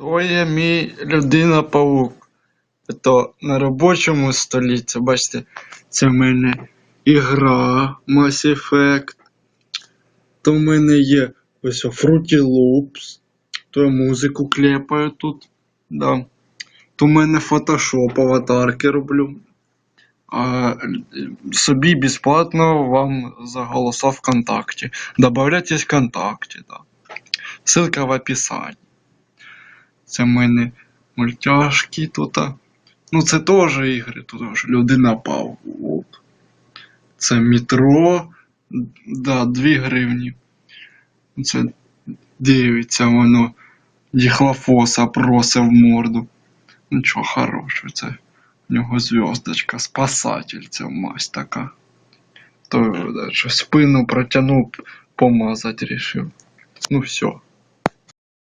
То є мій людина-паук. То на робочому столі, це бачите, це в мене ігра Mass Effect. То в мене є ось Fruity Loops. То я музику клепаю тут. Да. То в мене Photoshop аватарки роблю. А, собі безплатно вам за голоса ВКонтакте. Добавляйтесь ВКонтакте, да. Ссылка в описании. Це в мене мультяшки тут. Ну, це теж ігри, тут ж людина павук. Це метро. Да, 2 гривні. Це дивиться воно. Діхлофоса просив в морду. Нічого хорошого, це в нього зв'язочка, спасатель, це мазь така. То що спину протягнув, помазати рішив. Ну все.